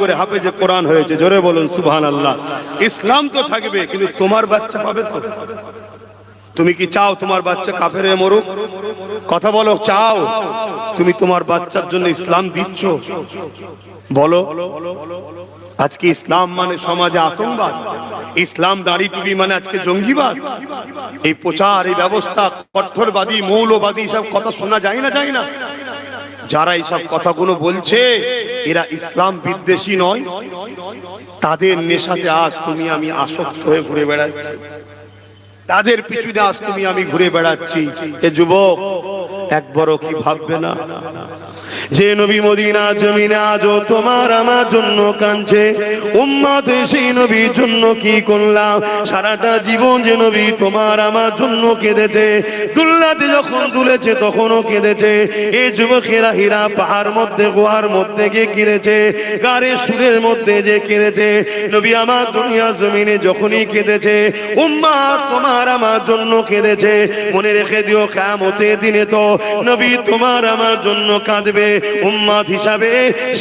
করে হাফেজে কোরআন হয়েছে। জোরে বলুন সুবহান আল্লাহ ইসলাম তো থাকবে, কিন্তু তোমার বাচ্চা পাবে তো? তুমি কি চাও তোমার বাচ্চা কাফের মরুক? কথা বলো, চাও। তুমি তোমার বাচ্চার জন্য ইসলাম দিচ্ছ? বলো। আজকে ইসলাম মানে সমাজে আতঙ্কবাদ। ইসলাম দাড়ি টুপি মানে আজকে জঙ্গিবাদ। এই প্রচার, এই ব্যবস্থা, কঠোরবাদী, মৌলবাদী সব কথা শোনা যায় না যায় না? যারা এইসব কথাগুলো বলছে, এরা ইসলাম বিদ্বেষী নয়। তাদের নেশাতে আজ তুমি আমি আসক্ত হয়ে ঘুরে বেড়াচ্ছি। তাদের পিছনে আজ তুমি আমি ঘুরে বেড়াচ্ছি। যুবক একবারও কি ভাববে না? যে নবী মদিনা জমিনে আজও তোমার আমার জন্য কাঁদছে। উম্মাত সেই নবীর জন্য কি করলাম? সারাটা জীবন যে নবী তোমার আমার জন্য কেঁদেছে। দুল্লাতে যখন তুলেছে তখনও কেঁদেছে। এই যুবকেরা হীরা পাহাড় মধ্যে, গুহার মধ্যে গিয়ে কেঁদেছে। গাড়ি সুরের মধ্যে যে কেঁদেছে। নবী আমার দুনিয়া জমিনে যখনই কেঁদেছে উম্মা তোমার আমার জন্য কেঁদেছে। মনে রেখে দিও কামতে দিনে তো নবী তোমার আমার জন্য কাঁদবে, উম্মাদ হিসাবে।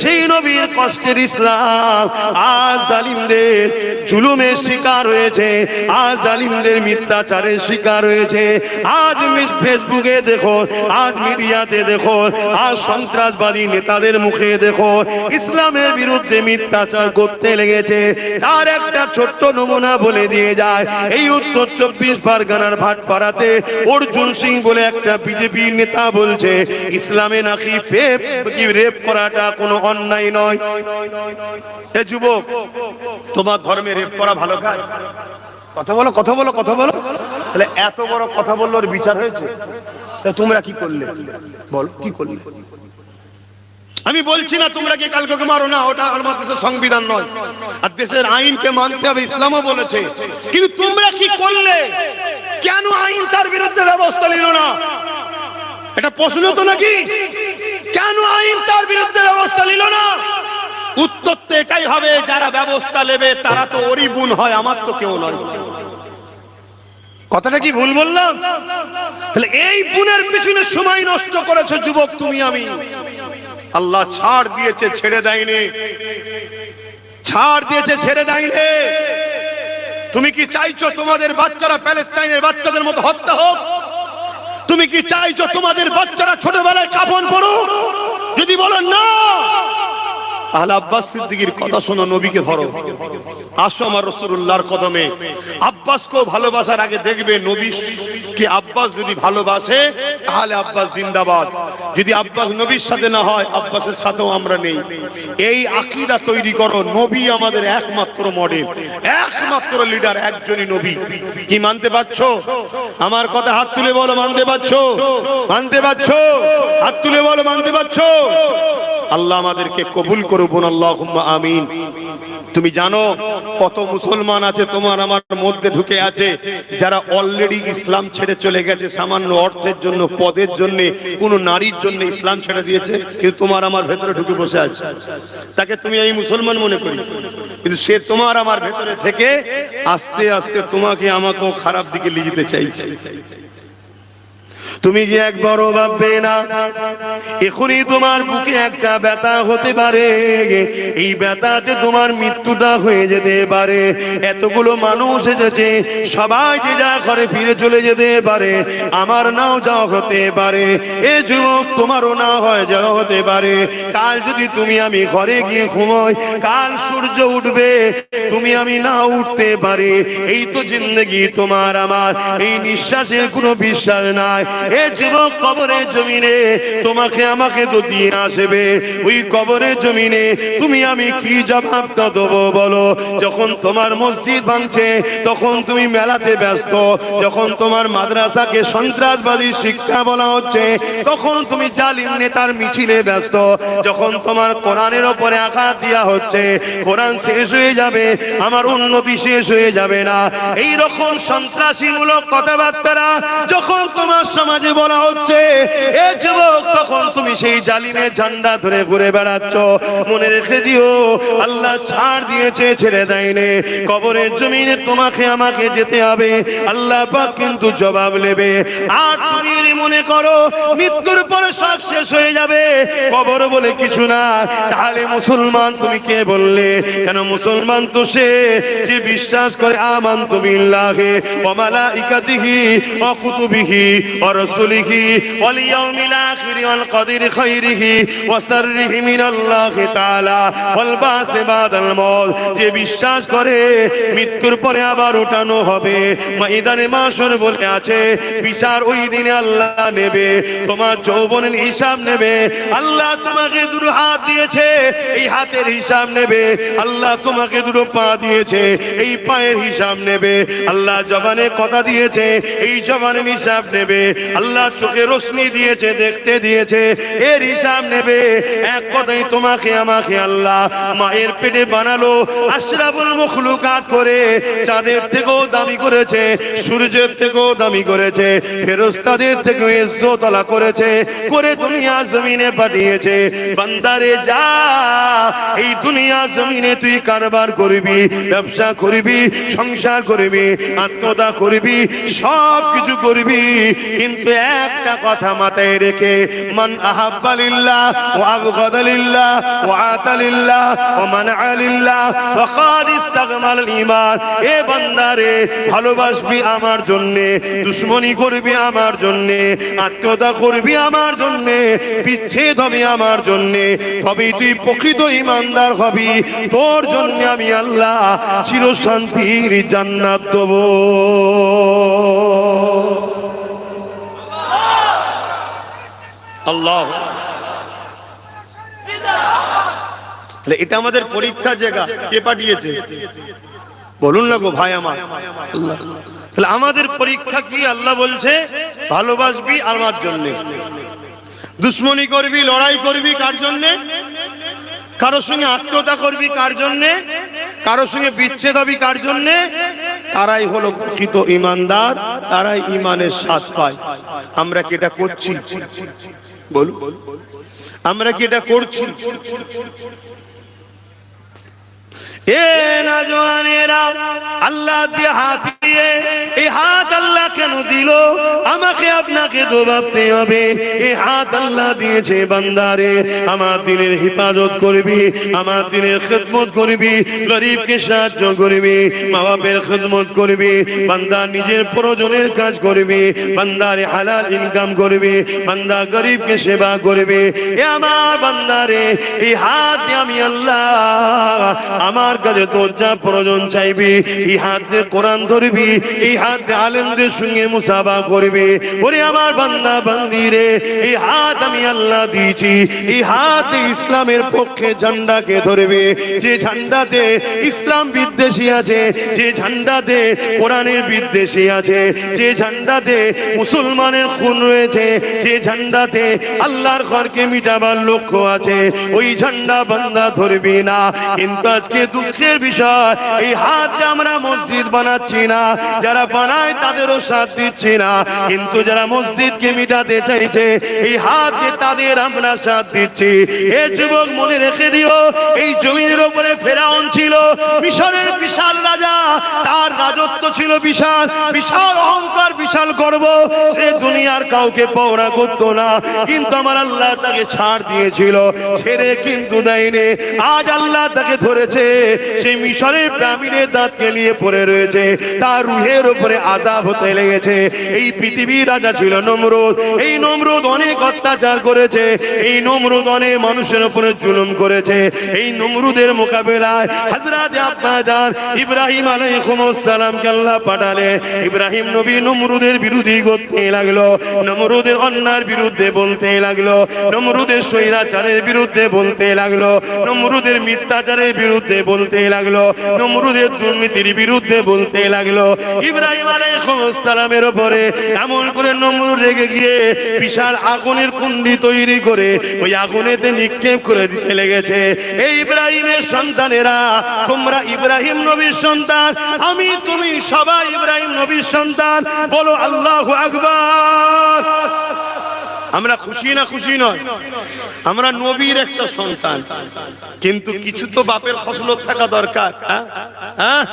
সেই নবীর কষ্টের ইসলাম, আজ জালিমদের জুলুমের শিকার হয়েছে, আজ জালিমদের মিথ্যাচারের শিকার হয়েছে। আজ ফেসবুকে দেখো, আজ মিডিয়াতে দেখো, আজ সন্ত্রাসবাদী নেতাদের মুখে দেখো। ইসলামের বিরুদ্ধে মিথ্যাচার করতে লেগেছে। তার একটা ছোট্ট নমুনা বলে দিয়ে যায়। এই উত্তর চব্বিশ পরগনার ভাটপাড়াতে অর্জুন সিং বলে একটা বিজেপি নেতা বলছে, ইসলামে নাকি রেপ করাটা কোনো অন্যায় নয়? যুবক, তোমার ধর্মে রেপ করা ভালো কাজ? কথা বলো কথা বলো কথা বলো। তাহলে এত বড় কথা বলল বিচার হয়েছে? তোমরা কি করলে? বল, কি করলে? আমি বলছি না তোমরা কি কালকে মারো? না, ওটা আমার দেশের সংবিধান নয়। আর দেশের আইনকে মানতে হবে, ইসলামও বলেছে। কিন্তু তোমরা কি করলে? কেন আইন তার বিরুদ্ধে ব্যবস্থা নিল না? এটা প্রশ্ন তো নাকি? কেন আইন তার বিরুদ্ধে ব্যবস্থা নিল না? উত্তর তো এটাই হবে, যারা ব্যবস্থা নেবে তারা তো ওরই গুণ হয়, আমার তো কেউ নয়। কথাটা কি ভুল বললাম? তাহলে এই বুনের পিছনে সময় নষ্ট করেছে যুবক তুমি, আমি। আল্লাহ ছাড় দিয়েছে, ছেড়ে দেয়নি। ছাড় দিয়েছে, ছেড়ে দেয়নি। তুমি কি চাইছো তোমাদের বাচ্চারা প্যালেস্তাইনের বাচ্চাদের মতো হত্যা হোক? তুমি কি চাইছো তোমাদের বাচ্চারা ছোটবেলায় কাপন পড়ুক? যদি বলেন না তাহলে আব্বাস সিদ্দিকির কথা শোনো, নবীকে ধরো। আসো আমার রসুল্লাহর কদমে। আব্বাসকেও ভালোবাসার আগে দেখবে নবী কি আব্বাস যদি ভালোবাসে, তাহলে আব্বাস জিন্দাবাদ। যদি আব্বাস নবীর সাথে না হয়, আব্বাসের সাথেও আমরা নেই। এই আকিদা তৈরি করো, নবী আমাদের একমাত্র মডেল একমাত্র লিডার একজনই নবী। কি মানতে পারছ? আমার কথা হাত তুলে বলো, মানতে পারছ? মানতে পারছ? হাত তুলে বলো, মানতে পারছ? আল্লাহ আমাদেরকে কবুল করুন আল্লাহ আমিন। তুমি জানো, কত মুসলমান আছে, তোমার আমার মধ্যে ঢুকে আছে, যারা অলরেডি ইসলাম ছেড়ে চলে গেছে, সামান্য অর্থের জন্য, পদের জন্য, কোন নারীর জন্য ইসলাম ছেড়ে দিয়েছে, কিন্তু তোমার আমার ভেতরে ঢুকে বসে আছে। তাকে তুমি এই মুসলমান মনে করি। কিন্তু সে তোমার আমার ভেতরে থেকে আস্তে আস্তে তোমাকে আমাকেও খারাপ দিকে নিয়ে যেতে চাইছে। তুমি যে একবারও ভাববে না, এখনই তোমার বুকে একটা ব্যথা হতে পারে। এই ব্যথাতে তোমার মৃত্যুটা হয়ে যেতে পারে। এতগুলো মানুষ এসেছে, সবাই যে যা ঘরে ফিরে চলে যেতে পারে, আমার নাও যাও হতে পারে। এ যুবক, তোমারও না হয় যাও হতে পারে। কাল যদি তুমি আমি ঘরে গিয়ে ঘুমোই, কাল সূর্য উঠবে, তুমি আমি না উঠতে পারি। এই তো জিন্দগি তোমার আমার, এই নিঃশ্বাসের কোনো বিশ্বাস নাই। এ যুবক কবরের জমিনে তোমাকে আমাকে তো দিয়ে আসবে। ওই কবরের জমিনে তুমি আমি কি জবাবটা দেবো বলো? যখন তোমার মসজিদ ভাঙছে, তখন তুমি মেলাতে ব্যস্ত। যখন তোমার মাদ্রাসাকে সন্ত্রাসবাদী শিক্ষা বলা হচ্ছে, তখন তুমি জালিম নেতার মিছিলে ব্যস্ত। যখন তোমার কোরআনের ওপরে আঘাত দেওয়া হচ্ছে, কোরআন শেষ হয়ে যাবে, আমার উন্নতি শেষ হয়ে যাবে না। এই রকম সন্ত্রাসীমূলক কথাবার্তারা যখন তোমার সময় মাঝে বলা হচ্ছে। এ যুবক, তখন তুমি সেই জালিমের ঝান্ডা ধরে ঘুরে বেড়াচ্ছ। মনে রেখে দিও, আল্লাহ ছাড় দিয়েছে, ছেড়ে দেয়নি। কবরের জমিনে তোমাকে আমাকে যেতে হবে। আল্লাহ পাক কিন্তু জবাব নেবে। আর তুমি মনে করো, মৃত্যুর পরে সব শেষ হয়ে যাবে, কবর বলে কিছু না, তাহলে মুসলমান তুমি কে বললে? কেন মুসলমান তো সে যে বিশ্বাস করে, আমান তুমি বিল্লাহি ওয়া মালাইকাতিহি, ওয়া কুতুবিহি, ওয়া আখির ওয়াল কদরি খাইরিহি ওয়া শাররিহি মিনাল্লাহি তাআলা ওয়াল বাস বাদাল মউত যে বিশ্বাস করে মৃত্যুর পরে আবার উঠানো হবে, ময়দানে মাশর বলে আছে, বিচার ওই দিনে আল্লাহ নেবে, তোমার যৌবনের হিসাব নেবে, আল্লাহ তোমাকে দুটো হাত দিয়েছে, এই হাতের হিসাব নেবে, আল্লাহ তোমাকে দুটো পা দিয়েছে, এই পায়ের হিসাব নেবে, আল্লাহ জবানে কথা দিয়েছে, এই জবানের হিসাব নেবে আল্লাহ চোখে রশ্মি দিয়েছে, দেখতে দিয়েছে। এর হিসাব নেবে। এক কথাই তোমাকে, আমাকে আল্লাহ মায়ের পেটে বানালো, আশরাফুল মুখলুকাত করে। চাঁদের থেকেও দামি করেছে, সূর্যের থেকেও দামি করেছে ফেরস্তাদের থেকেও ইজ্জতলা করেছে, করে দুনিয়া জমিনে পাঠিয়েছে। বান্দারে যা, এই দুনিয়া জমিনে তুই কারবার করবি, ব্যবসা করবি, সংসার করবি, আত্মদা করবি সব কিছু করবি। কিন্তু একটা কথা মাথায় রেখে, মান আহাব্বালিল্লাহ ও আবগাদালিল্লাহ ও আতালিল্লাহ ও মান আলিল্লাহ ফাকাদ ইস্তাগমাল ঈমান, এ বান্দারে ভালোবাসবি আমার জন্যে, দুশ্মনী করবি আমার জন্যে আত্মদা করবি আমার জন্যে, বিচ্ছেদ হবে আমার জন্যে, তবেই তুই প্রকৃত ইমানদার হবি, তোর জন্য আমি আল্লাহ চির শান্তির জান্নাত দেব। আল্লাহ। তাহলে এটা আমাদের পরীক্ষার জায়গা। কে পাঠিয়েছে? বলুন না গো ভাই আমার। তাহলে আমাদের পরীক্ষা কি? আল্লাহ বলছে, ভালোবাসবি আমার জন্য। দুশ্মনী করবি, লড়াই করবি কার জন্যে? কারোর সঙ্গে আত্মতা করবি কার জন্যে? কারোর সঙ্গে বিচ্ছেদ হবি কার জন্যে? তারাই হলো প্রকৃত ইমানদার, তারাই ইমানের স্বাদ পায়। আমরা কি এটা করছি? আমরা কি এটা করছি? এ আমার দিনের হেফাজত করবি, আমার দিনের খেদমত করবি, গরিবকে সাহায্য করবি মা বাপের খেদমত করবি, বান্দা নিজের প্রয়োজনের কাজ করবি, বান্দারে হালাল ইনকাম করবি, বান্দা গরিবকে সেবা করবে। আমার বান্দারে, এই হাত আমি আল্লাহ, আমার কাছে তোর যা প্রয়োজন চাইবি। এই হাত কোরআন ধরবি, এই হাত আলেমদের সঙ্গে মুসাফা করবি। ওরে আমার বান্দা, বান্দি রে, এই হাত আমি আল্লাহ দিয়েছি। এই হাত ইসলামের পক্ষে ঝান্ডাকে ধরবে। যে ঝান্ডাতে ইসলাম বিদ্বেষী আছে, যে ঝান্ডাতে কোরআনের বিদ্বেষী আছে, যে ঝান্ডাতে মুসলমানের খুন রয়েছে, যে ঝান্ডাতে আল্লাহর ঘরকে মিটাবার লক্ষ্য আছে, ওই ঝান্ডা বান্দা ধরবি না। কিন্তু আজকে দুঃখের বিষয়। এই হাতে আমরা মসজিদ বানাচ্ছি না। যারা বানায় তাদেরও সাথ দিচ্ছি না। কিন্তু যারা মসজিদকে মিটাতে চাইছে, এই হাতে তাদের আমরা সাথ দিচ্ছি। এ যুবক, মনে রেখে দিও, এই জমির উপরে ফেরাউন ছিল মিশরের বিশাল রাজা, তার রাজত্ব ছিল বিশাল বিশাল অহংকার, বিশাল গর্ব। সে দুনিয়ার কাউকে পৌরা করতো না, কিন্তু আমার আল্লাহ তাকে ছাড় দিয়েছিল, ছেড়ে কিন্তু দেয়নি। আজ আল্লাহ তাকে ধরেছে সেই মিশরের প্রামিনে দাঁত কেলিয়ে পড়ে রয়েছে, তার রুহের উপরে আজাব হতে লেগেছে। এই পৃথিবীর রাজা ছিল নমরুদ। এই নমরুদ অনেক অত্যাচার করেছে, এই নমরুদ অনেক মানুষের উপরে জুলুম করেছে। এই নমরুদের মোকাবেলায় ইব্রাহিম আল্লাহ পাঠালে ইব্রাহিম নবী নমরুদের লাগল, নমরুদের অন্যার বিরুদ্ধে বলতে লাগল, নমরুদের বিরুদ্ধে বলতে লাগল, নমরুদের মিথ্যাচারের বিরুদ্ধে বলতে লাগল, নমরুদের দুর্নীতির বিরুদ্ধে বলতে লাগল। ইব্রাহিম আলাইহিস সালামের ওপরে এমন করে নমরুদ রেগে গিয়ে বিশাল আগুনের কুণ্ডি তৈরি করে ওই আগুনেতে নিক্ষেপ করে দিতে লেগেছে। এই ইব্রাহিমের সন্তানেরা তোমরা ইব্রাহিম নবীর সন্তান, আমি তুমি সবাই ইব্রাহিম নবীর সন্তান, বলো আল্লাহ আকবার। আমরা খুশি না খুশি নয়? আমরা নবীর একটা সন্তান। কিন্তু কিছু তো বাপের ফসলত থাকা দরকার হ্যাঁ?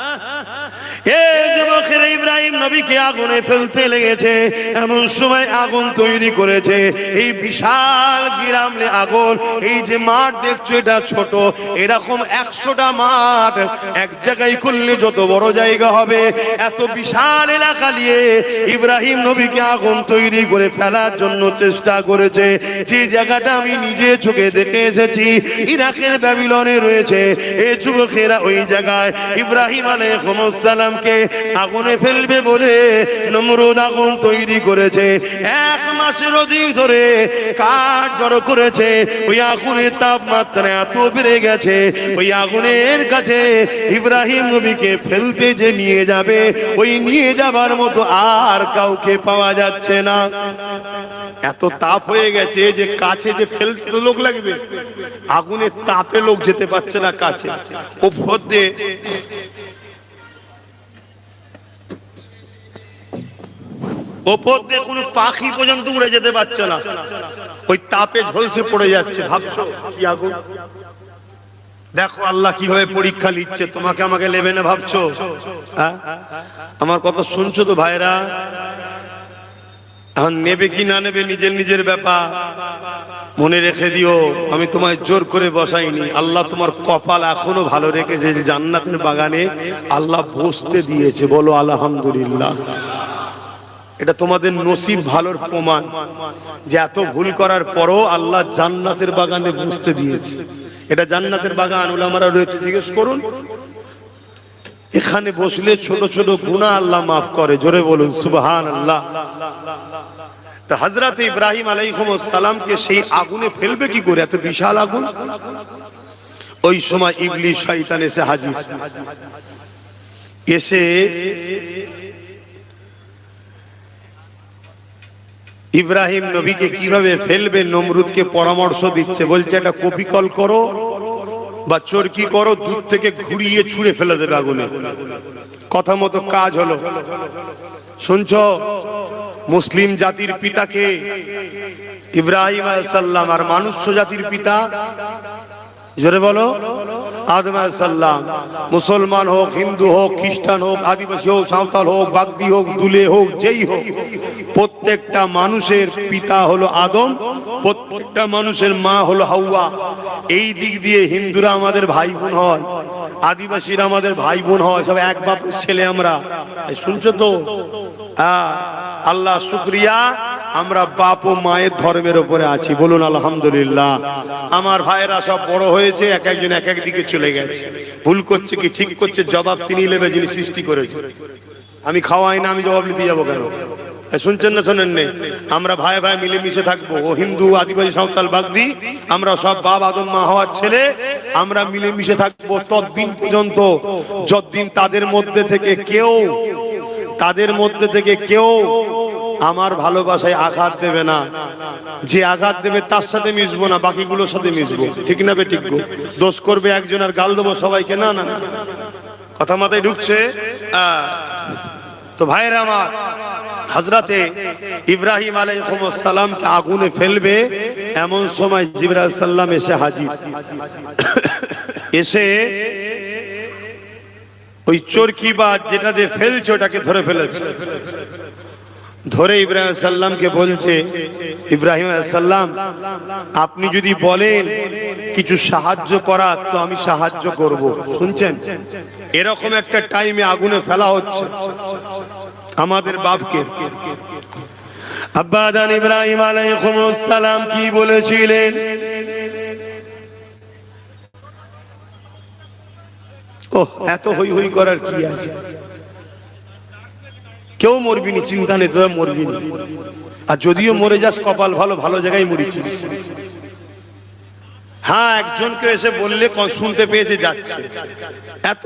ইব্রাহিম নবীকে আগুনে ফেলতে লেগেছে, এমন সময় আগুন তৈরি করেছে। এই বিশাল গিরামলে আগুন, এই যে মাঠ দেখছ, এটা ছোট, এরকম একশোটা মাঠ এক জায়গায় করলে যত বড় জায়গা হবে। এত বিশাল এলাকা নিয়ে ইব্রাহিম নবীকে আগুন তৈরি করে ফেলার জন্য চেষ্টা করেছে। যে জায়গাটা আমি নিজে চোখে দেখে এসেছি, ইরাকের ব্যাবিলনে রয়েছে। এ যুবকেরা ওই জায়গায় ইব্রাহিম আলাইহিসসালামকে আগুনে ফেলবে বলে নমরুদ আগুন তৈরি করেছে। এক মাসের অধিক ধরে কাঠ জড়ো করেছে। ওই আগুনের তাপমাত্রা এত বেড়ে গেছে। ওই আগুনের কাছে ইব্রাহিম নবীকে ফেলতে যে নিয়ে যাবে, ওই নিয়ে যাবার মতো আর কাউকে পাওয়া যাচ্ছে না। এত তাপ হয়ে গেছে যে কাছে যে ফেলতে লোক লাগবে, আগুনের তাপে লোক যেতে পারছে না কাছে। ওপর দিয়ে ওপর দিয়ে কোনো পাখি পর্যন্ত উড়ে যেতে পারছে না। ওই তাপে ঝলসে পড়ে যাচ্ছে। ভাবছ, কি আগুন? দেখো, আল্লাহ কীভাবে পরীক্ষা নিচ্ছে। তোমাকে আমাকে নেবে না, ভাবছ? হ্যাঁ? আমার কথা শুনছো তো ভাইরা? এখন নেবে কি না নেবে নিজের নিজের ব্যাপার। মনে রেখে দিও, আমি তোমায় জোর করে বসাইনি। আল্লাহ তোমার কপাল এখনও ভালো রেখেছে জান্নাতের বাগানে আল্লাহ বসতে দিয়েছে। বলো, আলহামদুলিল্লাহ। এটা তোমাদের নসিব ভালোর প্রমাণ যে এত ভুল করার পরও আল্লাহ জান্নাতের বাগানে বুঝতে দিয়েছে। এটা জান্নাতের বাগান ওলামারা রয়েছে, জিজ্ঞেস করুন। এখানে বসলে ছোট ছোট গুণা আল্লাহ মাফ করে, জোরে বলুন সুবহান আল্লাহ তা হজরত ইব্রাহিম সালামকে সেই আগুনে ফেলবে কি করে? এত বিশাল আগুন। ওই সময় ইবলিশ শয়তান এসে হাজির। এসে ইব্রাহিম নবীকে কীভাবে ফেলবে? নমরুদকে পরামর্শ দিচ্ছে, বলছে, একটা কপি কল করো বা চরকি করো, দূর থেকে ঘুরিয়ে ছুঁড়ে ফেলে দেবে আগুনে। কথা মতো কাজ হলো। শুনছ? মুসলিম জাতির পিতাকে ইব্রাহিম সাল্লাম আর মানুষ জাতির পিতা, জোরে বলো। আদম সাল্লাম মুসলমান হোক হিন্দু হোক খ্রিস্টান হোক আদিবাসী হোক সাঁওতাল হোক বাগদি হোক দুলে হোক যেই হোক প্রত্যেকটা মানুষের পিতা হলো আদম প্রত্যেকটা মানুষের মা হলো হাওয়া। এই দিক দিয়ে হিন্দুরা আমাদের ভাই বোন হয় আদিবাসীরা আমাদের ভাই বোন হয় সব এক বাপের ছেলে আমরা। শুনছো তো? হ্যাঁ, আল্লাহ শুক্রিয়া। আমরা বাপ ও মায়ের ধর্মের উপরে আছি। বলুন, আলহামদুলিল্লাহ। আমার ভাইয়েরা সব বড় হয়েছে, এক একজন এক এক দিকে চলে গেছে। ভুল করছে কি, ঠিক করছে, জবাব তিনি নেবে যিনি সৃষ্টি করেছে আমি খাওয়াই না, আমি জবাব নিতে যাব কেন? শুনছেন না শোনেন নেই আমরা ভাই ভাই মিলেমিশে থাকব। ও হিন্দু, আদিবাসী, সাঁওতাল, বাগদি, আমরা সব বাপ, আদম, মা হওয়ার ছেলে। আমরা মিলেমিশে থাকব ততদিন পর্যন্ত। যতদিন তাদের মধ্যে থেকে কেউ, তাদের মধ্যে থেকে কেউ আমার ভালোবাসায় আঘাত দেবে না। যে আঘাত দেবে তার সাথে মিশবো না, বাকিগুলোর সাথে মিশবো। ঠিক না বে ঠিক? দোষ করবে একজন আর গাল দেবো সবাইকে? না না। কথা মাথায় ঢুকছে? তো ভাইরা আমার হাজরাতে ইব্রাহিম আলাইসালামকে আগুনে ফেলবে, এমন সময় জিবরাল সাল্লাম এসে হাজির। এসে ওই চরকি বা যেটা দিয়ে ফেলছে, ওটাকে ধরে ফেলেছে। ধরে ইব্রাহিম সাল্লামকে বলছে, ইব্রাহিম সাল্লাম আপনি যদি বলেন কিছু সাহায্য করার, তো আমি সাহায্য করব। শুনছেন? এরকম একটা টাইমে আগুনে ফেলা হচ্ছে। আমাদের বাপকে। আব্বা আব্বাদান ইব্রাহিম সালাম কি বলেছিলেন? ও এত হই হই করার কি আছে? কেউ মরবি নি চিন্তা নেই, তোরা মরবি নি। আর যদিও মরে যাস, কপাল ভালো ভালো জায়গায় মরেছিস। হ্যাঁ একজনকে এসে বললে শুনতে পেয়েছে, যাচ্ছে। এত